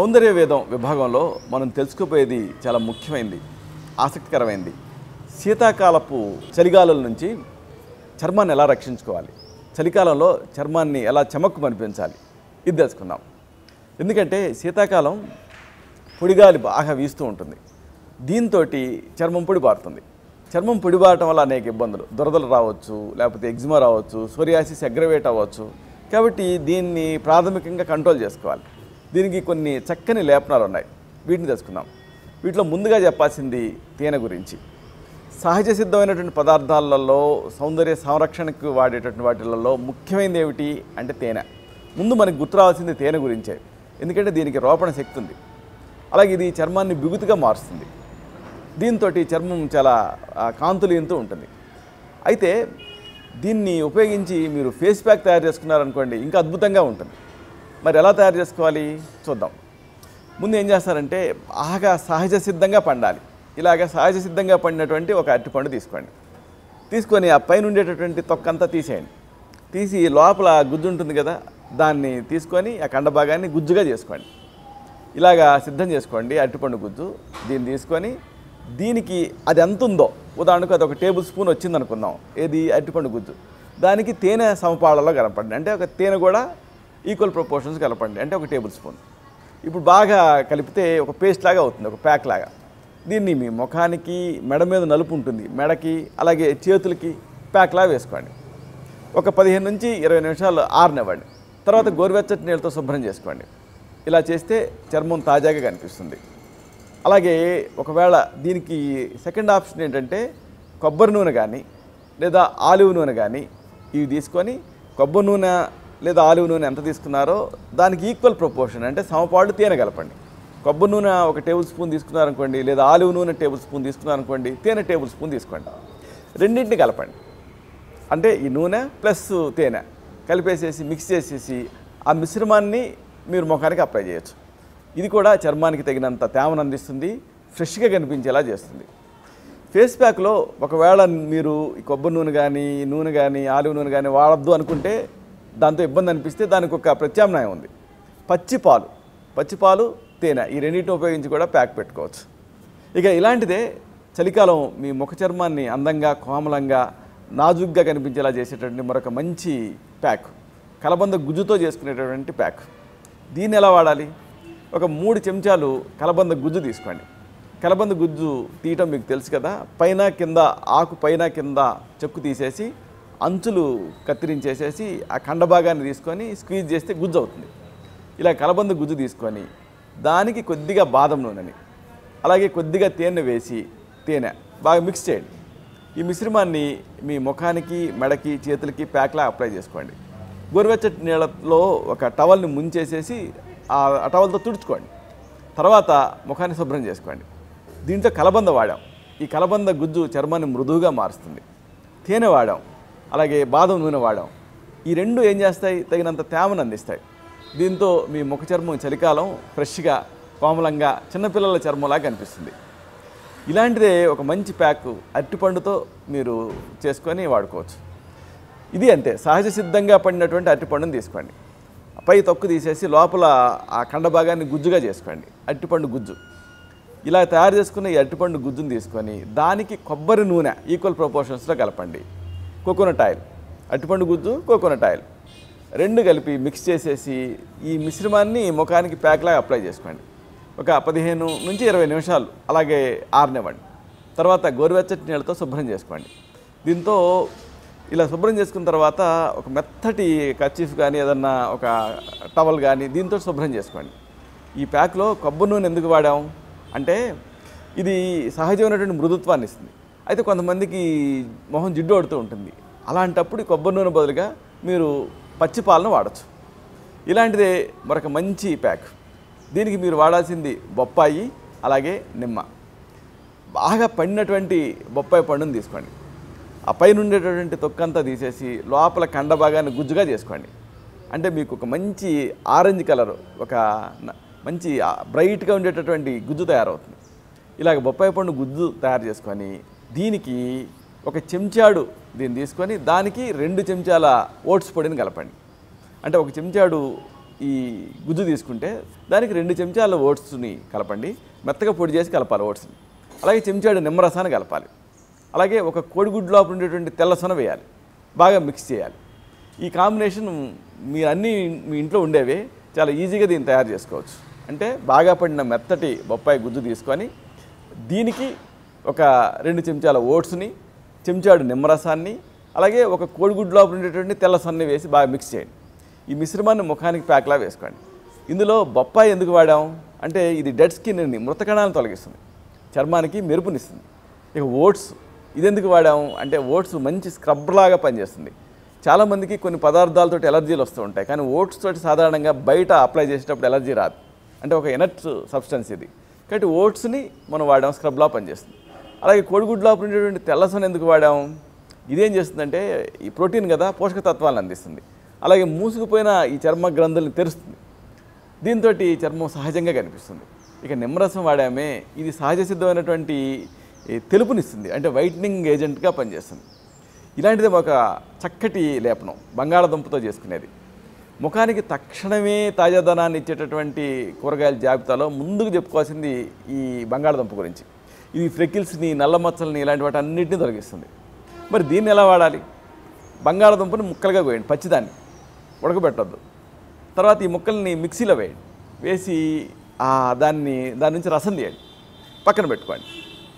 సౌందర్య వేదం విభాగంలో మనం తెలుసుకోపోయేది చాలా ముఖ్యమైనది ఆసక్తికరమైనది శీతాకాలపు చలిగాలుల నుంచి చర్మాన్ని ఎలా రక్షించుకోవాలి? చలికాలంలో చర్మాన్ని ఎలా చెమక్కు అనిపించాలి ఇది తెలుసుకుందాం. ఎందుకంటే శీతాకాలం పొడిగాలి బాగా వీస్తూ ఉంటుంది. దీంతో చర్మం పొడిబారుతుంది చర్మం పొడిబారటం వల్ల అనేక ఇబ్బందులు. దురదలు రావచ్చు లేకపోతే ఎగ్జిమా రావచ్చు సోరియాసిస్ అగ్రవేట్ అవ్వచ్చు. కాబట్టి దీన్ని ప్రాథమికంగా కంట్రోల్ చేసుకోవాలి. దీనికి కొన్ని చక్కని లేపనాలు ఉన్నాయి. వీటిని తెలుసుకుందాం. వీటిలో ముందుగా చెప్పాల్సింది తేనె గురించి. సహజ సిద్ధమైనటువంటి పదార్థాలలో సౌందర్య సంరక్షణకు వాడేటటువంటి వాటిలలో ముఖ్యమైనది ఏమిటి అంటే తేనె. ముందు మనకు గుర్తు రావాల్సింది తేనె గురించే. ఎందుకంటే దీనికి రోపణ శక్తి ఉంది. అలాగే ఇది చర్మాన్ని బిగుతుగా మారుస్తుంది. దీంతో చర్మం చాలా ఆ, ఉంటుంది. అయితే దీన్ని ఉపయోగించి మీరు ఫేస్ ప్యాక్ తయారు చేసుకున్నారనుకోండి ఇంకా అద్భుతంగా ఉంటుంది. మరి ఎలా తయారు చేసుకోవాలి? చూద్దాం. ముందు ఏం చేస్తారంటే బాగా సహజ సిద్ధంగా పండాలి. ఇలాగ సహజ సిద్ధంగా పండినటువంటి ఒక అరటిపండు తీసుకోండి. తీసుకొని ఆ పైన ఉండేటటువంటి తొక్కంతా తీసేయండి. తీసి లోపల గుజ్జు ఉంటుంది కదా దాన్ని తీసుకొని ఆ కండ భాగాన్ని గుజ్జుగా చేసుకోండి. ఇలాగా సిద్ధం చేసుకోండి అరటిపండు గుజ్జు. దీన్ని తీసుకొని దీనికి అది ఎంత ఉందో ఉదాహరణకు అది ఒక టేబుల్ స్పూన్ వచ్చింది అనుకుందాం ఏది? అరటిపండు గుజ్జు. దానికి తేనె సమపాళలో కనపడండి. అంటే ఒక తేనె కూడా ఈక్వల్ ప్రపోర్షన్స్ కలపండి. అంటే ఒక టేబుల్ స్పూన్. ఇప్పుడు బాగా కలిపితే ఒక పేస్ట్ లాగా అవుతుంది ఒక ప్యాక్ లాగా. దీన్ని మీ ముఖానికి మెడ మీద నలుపు ఉంటుంది మెడకి అలాగే చేతులకి ప్యాక్ లాగా వేసుకోండి. ఒక పదిహేను నుంచి ఇరవై నిమిషాలు ఆరనివ్వండి. తర్వాత గోరువెచ్చటి నీళ్ళతో శుభ్రం చేసుకోండి. ఇలా చేస్తే చర్మం తాజాగా కనిపిస్తుంది. అలాగే ఒకవేళ దీనికి సెకండ్ ఆప్షన్ ఏంటంటే కొబ్బరి నూనె కానీ లేదా ఆలివ్ నూనె కానీ ఇవి తీసుకొని కొబ్బరి నూనె లేదా ఆలివ్ నూనె ఎంత తీసుకున్నారో దానికి ఈక్వల్ ప్రపోర్షన్ అంటే సమపాళ్ళు తేనె కలపండి కొబ్బరి నూనె ఒక టేబుల్ స్పూన్ తీసుకున్నారనుకోండి లేదా ఆలివ్ నూనె టేబుల్ స్పూన్ తీసుకున్నారనుకోండి తేనె టేబుల్ స్పూన్ తీసుకోండి. రెండింటిని కలపండి. అంటే ఈ నూనె ప్లస్ తేనె కలిపేసేసి మిక్స్ చేసేసి ఆ మిశ్రమాన్ని మీరు ముఖానికి అప్లై చేయొచ్చు. ఇది కూడా చర్మానికి తగినంత తేమను అందిస్తుంది ఫ్రెష్గా కనిపించేలా చేస్తుంది. ఫేస్ ప్యాక్లో ఒకవేళ మీరు ఈ కొబ్బరి నూనె కానీ నూనె కానీ ఆలివ్ నూనె కానీ వాడద్దు అనుకుంటే దాంతో ఇబ్బంది అనిపిస్తే దానికి ఒక ప్రత్యామ్నాయం ఉంది. పచ్చి పాలు పచ్చి పాలు తేనె ఈ రెండింటిని ఉపయోగించి కూడా ప్యాక్ పెట్టుకోవచ్చు. ఇక ఇలాంటిదే చలికాలం మీ ముఖ చర్మాన్ని అందంగా కోమలంగా నాజుగ్గా కనిపించేలా చేసేటటువంటి మరొక మంచి ప్యాక్. కలబంద గుజ్జుతో చేసుకునేటటువంటి ప్యాక్. దీన్ని ఎలా వాడాలి? ఒక మూడు చెంచాలు కలబంద గుజ్జు తీసుకోండి. కలబంద గుజ్జు తీయటం మీకు తెలుసు కదా పైన కింద ఆకు పైన కింద చెక్కు తీసేసి అంచులు కత్తిరించేసేసి ఆ కండ భాగాన్ని తీసుకొని స్క్వీజ్ చేస్తే గుజ్జు అవుతుంది. ఇలా కలబంద గుజ్జు తీసుకొని దానికి కొద్దిగా బాదం నూనెని అలాగే కొద్దిగా తేనె వేసి తేనె బాగా మిక్స్ చేయండి. ఈ మిశ్రమాన్ని మీ ముఖానికి మెడకి చేతులకి ప్యాక్లా అప్లై చేసుకోండి. గోరువెచ్చటి నీళ్ళలో ఒక టవల్ని ముంచేసేసి ఆ టవల్తో తుడుచుకోండి. తర్వాత ముఖాన్ని శుభ్రం చేసుకోండి. దీంతో కలబంద వాడాం. ఈ కలబంద గుజ్జు చర్మాన్ని మృదువుగా మారుస్తుంది. తేనె వాడాం. అలాగే బాదం నూనె వాడాం. ఈ రెండు ఏం చేస్తాయి? తగినంత తేమను అందిస్తాయి. దీంతో మీ ముఖ చర్మం చలికాలం ఫ్రెష్గా కోమలంగా చిన్నపిల్లల చర్మంలా కనిపిస్తుంది ఇలాంటిదే ఒక మంచి ప్యాక్ అరటిపండుతో మీరు చేసుకొని వాడుకోవచ్చు. ఇది అంతే సహజ సిద్ధంగా పడినటువంటి అరటిపండుని తీసుకోండి. పై తొక్కు తీసేసి లోపల ఆ కండ భాగాన్ని గుజ్జుగా చేసుకోండి. అరటిపండు గుజ్జు. ఇలా తయారు చేసుకున్న ఈ అరటిపండు గుజ్జుని తీసుకొని దానికి కొబ్బరి నూనె ఈక్వల్ ప్రపోర్షన్స్లో కలపండి. కోకోనట్ ఆయిల్ అరటిపండు గుజ్జు కోకోనట్ ఆయిల్ రెండు కలిపి మిక్స్ చేసేసి ఈ మిశ్రమాన్ని ముఖానికి ప్యాక్లాగా అప్లై చేసుకోండి. ఒక పదిహేను నుంచి ఇరవై నిమిషాలు అలాగే ఆరనివ్వండి. తర్వాత గోరువెచ్చటి నీళ్ళతో శుభ్రం చేసుకోండి. దీంతో ఇలా శుభ్రం చేసుకున్న తర్వాత ఒక మెత్తటి కర్చీఫ్ కానీ ఏదన్నా ఒక టవల్ కానీ దీంతో శుభ్రం చేసుకోండి. ఈ ప్యాక్లో కొబ్బరి నూనె ఎందుకు వాడాం? అంటే ఇది సహజమైనటువంటి మృదుత్వాన్ని ఇస్తుంది. అయితే కొంతమందికి మొహం జిడ్డు పడుతూ ఉంటుంది. అలాంటప్పుడు కొబ్బరి నూనె బదులుగా మీరు పచ్చి పాలను వాడచ్చు. ఇలాంటిదే మరొక మంచి ప్యాక్. దీనికి మీరు వాడాల్సింది బొప్పాయి అలాగే నిమ్మ. బాగా పండినటువంటి బొప్పాయి పండుని తీసుకోండి. ఆ పైన ఉండేటటువంటి తొక్కంతా తీసేసి లోపల కండ భాగాన్ని గుజ్జుగా చేసుకోండి. అంటే మీకు ఒక మంచి ఆరెంజ్ కలర్ ఒక మంచి బ్రైట్గా ఉండేటటువంటి గుజ్జు తయారవుతుంది. ఇలాగ బొప్పాయి పండు గుజ్జు తయారు చేసుకొని దీనికి ఒక చెంచాడు దీన్ని తీసుకొని దానికి రెండు చెంచాల ఓట్స్ పొడిని కలపండి. అంటే ఒక చెంచాడు ఈ గుజ్జు తీసుకుంటే దానికి రెండు చెంచాల ఓట్స్ని కలపండి. మెత్తగా పొడి చేసి కలపాలి ఓట్స్ని. అలాగే చెంచాడు నిమ్మరసాన్ని కలపాలి. అలాగే ఒక కోడిగుడ్డు లోపల ఉండేటువంటి తెల్లసొన వేయాలి. బాగా మిక్స్ చేయాలి. ఈ కాంబినేషన్ మీరు అన్నీ మీ ఇంట్లో ఉండేవే చాలా ఈజీగా దీన్ని తయారు చేసుకోవచ్చు. అంటే బాగా పడిన మెత్తటి బొప్పాయి గుజ్జు తీసుకొని దీనికి ఒక రెండు చెంచాల ఓట్స్ని చెంచాడు నిమ్మరసాన్ని అలాగే ఒక కోడిగుడ్డు లోపల ఉండేటువంటి తెల్ల సొన్ని వేసి బాగా మిక్స్ చేయండి. ఈ మిశ్రమాన్ని ముఖానికి ప్యాక్లా వేసుకోండి. ఇందులో బొప్పాయి ఎందుకు వాడాం? అంటే ఇది డెడ్ స్కిన్ని మృత కణాలను తొలగిస్తుంది. చర్మానికి మెరుపునిస్తుంది. ఇక ఓట్స్ ఇదెందుకు వాడాము అంటే ఓట్స్ మంచి స్క్రబ్లాగా పనిచేస్తుంది. చాలామందికి కొన్ని పదార్థాలతో ఎలర్జీలు వస్తూ ఉంటాయి. కానీ ఓట్స్ తోటి సాధారణంగా బయట అప్లై చేసేటప్పుడు ఎలర్జీ రాదు. అంటే ఒక ఎనర్ట్ సబ్స్టెన్స్ ఇది. కాబట్టి ఓట్స్ని మనం వాడాం స్క్రబ్లా పనిచేస్తుంది. అలాగే కోడిగుడ్లో ఉండేటువంటి తెల్లసన ఎందుకు వాడాము? ఇదేం చేస్తుందంటే ఈ ప్రోటీన్ కదా పోషక తత్వాలను అందిస్తుంది. అలాగే మూసుకుపోయిన ఈ చర్మ గ్రంథుల్ని తెరుస్తుంది. దీంతో ఈ చర్మం సహజంగా కనిపిస్తుంది. ఇక నిమ్మరసం వాడామే. ఇది సహజ సిద్ధమైనటువంటి తెలుపునిస్తుంది. అంటే వైట్నింగ్ ఏజెంట్గా పనిచేస్తుంది. ఇలాంటిది ఒక చక్కటి లేపనం బంగాళదుంపతో చేసుకునేది. ముఖానికి తక్షణమే తాజాదనాన్ని ఇచ్చేటటువంటి కూరగాయల జాబితాలో ముందుకు చెప్పుకోవాల్సింది ఈ బంగాళదుంప గురించి. ఇది ఫ్రెకిల్స్ని నల్ల మచ్చల్ని ఇలాంటి వాటి అన్నింటినీ తొలగిస్తుంది. మరి దీన్ని ఎలా వాడాలి? బంగాళదుంపని ముక్కలుగా కోయండి పచ్చిదాన్ని. ఉడకబెట్టొద్దు. తర్వాత ఈ ముక్కల్ని మిక్సీలో వేయండి. వేసి దాన్ని దాని నుంచి రసం తీయండి. పక్కన పెట్టుకోండి.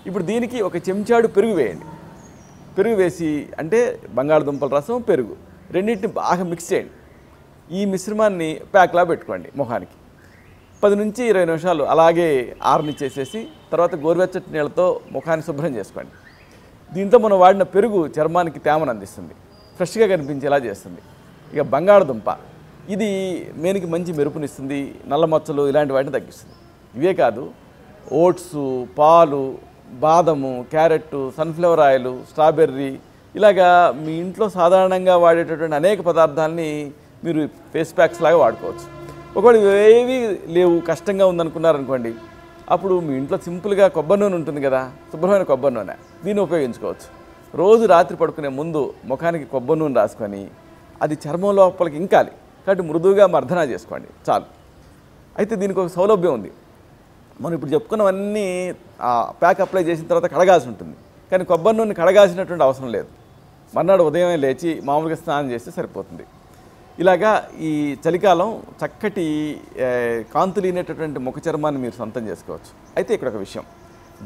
ఇప్పుడు దీనికి ఒక చెంచాడు పెరుగు వేయండి. పెరుగు వేసి అంటే బంగాళదుంపల రసం పెరుగు. రెండింటిని బాగా మిక్స్ చేయండి. ఈ మిశ్రమాన్ని ప్యాక్లా పెట్టుకోండి ముఖానికి పది నుంచి ఇరవై నిమిషాలు అలాగే ఆరనిచ్చేసేసి తర్వాత గోరువెచ్చటి నీళ్ళతో ముఖాన్ని శుభ్రం చేసుకోండి. దీంతో మనం వాడిన పెరుగు చర్మానికి తేమను అందిస్తుంది. ఫ్రెష్గా కనిపించేలా చేస్తుంది. ఇక బంగాళదుంప ఇది మేనికి మంచి మెరుపునిస్తుంది నల్ల మచ్చలు ఇలాంటి వాటిని తగ్గిస్తుంది. ఇవే కాదు ఓట్స్ పాలు బాదము క్యారెట్ సన్ఫ్లవర్ ఆయిల్ స్ట్రాబెర్రీ ఇలాగా మీ ఇంట్లో సాధారణంగా వాడేటటువంటి అనేక పదార్థాలని మీరు ఫేస్ ప్యాక్స్ లాగా వాడుకోవచ్చు. ఒకవేళ ఏవి లేవు కష్టంగా ఉందనుకున్నారనుకోండి అప్పుడు మీ ఇంట్లో సింపుల్గా కొబ్బరి నూనె ఉంటుంది కదా శుభ్రమైన కొబ్బరి నూనె దీన్ని ఉపయోగించుకోవచ్చు. రోజు రాత్రి పడుకునే ముందు ముఖానికి కొబ్బరి నూనె రాసుకొని అది చర్మం లోపలికి ఇంకాలి కాబట్టి మృదువుగా మర్దన చేసుకోండి చాలు. అయితే దీనికి ఒక సౌలభ్యం ఉంది. మనం ఇప్పుడు చెప్పుకున్నవన్నీ ఆ ప్యాక్ అప్లై చేసిన తర్వాత కడగాల్సి ఉంటుంది కానీ కొబ్బరి నూనె కడగాల్సినటువంటి అవసరం లేదు. మర్నాడు ఉదయమే లేచి మామూలుగా స్నానం చేస్తే సరిపోతుంది. ఇలాగా ఈ చలికాలం చక్కటి ఏ, కాంతులీనేటటువంటి ముఖ చర్మాన్ని మీరు సొంతం చేసుకోవచ్చు. అయితే ఇక్కడ ఒక విషయం.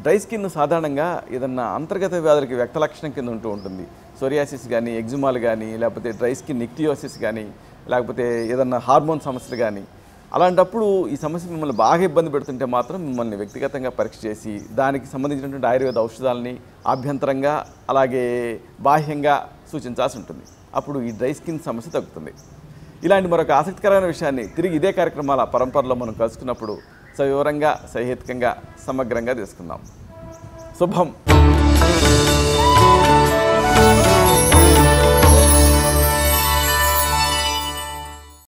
డ్రై స్కిన్ సాధారణంగా ఏదన్నా అంతర్గత వ్యాధులకి వ్యక్త లక్షణం కింద ఉంటూ ఉంటుంది. సోరియాసిస్ కానీ ఎగ్జుమాలు కానీ లేకపోతే డ్రై స్కిన్ నిక్టియోసిస్ కానీ లేకపోతే ఏదన్నా హార్మోన్ సమస్యలు కానీ అలాంటప్పుడు ఈ సమస్య మిమ్మల్ని బాగా ఇబ్బంది పెడుతుంటే మాత్రం మిమ్మల్ని వ్యక్తిగతంగా పరీక్ష చేసి దానికి సంబంధించినటువంటి ఆయుర్వేద ఔషధాలని ఆభ్యంతరంగా అలాగే బాహ్యంగా సూచించాల్సి ఉంటుంది. అప్పుడు ఈ డ్రై స్కిన్ సమస్య తగ్గుతుంది. ఇలాంటి మరొక ఆసక్తికరమైన విషయాన్ని తిరిగి ఇదే కార్యక్రమాల పరంపరలో మనం కలుసుకున్నప్పుడు సవివరంగా సహేతుకంగా సమగ్రంగా తీసుకుందాం శుభం.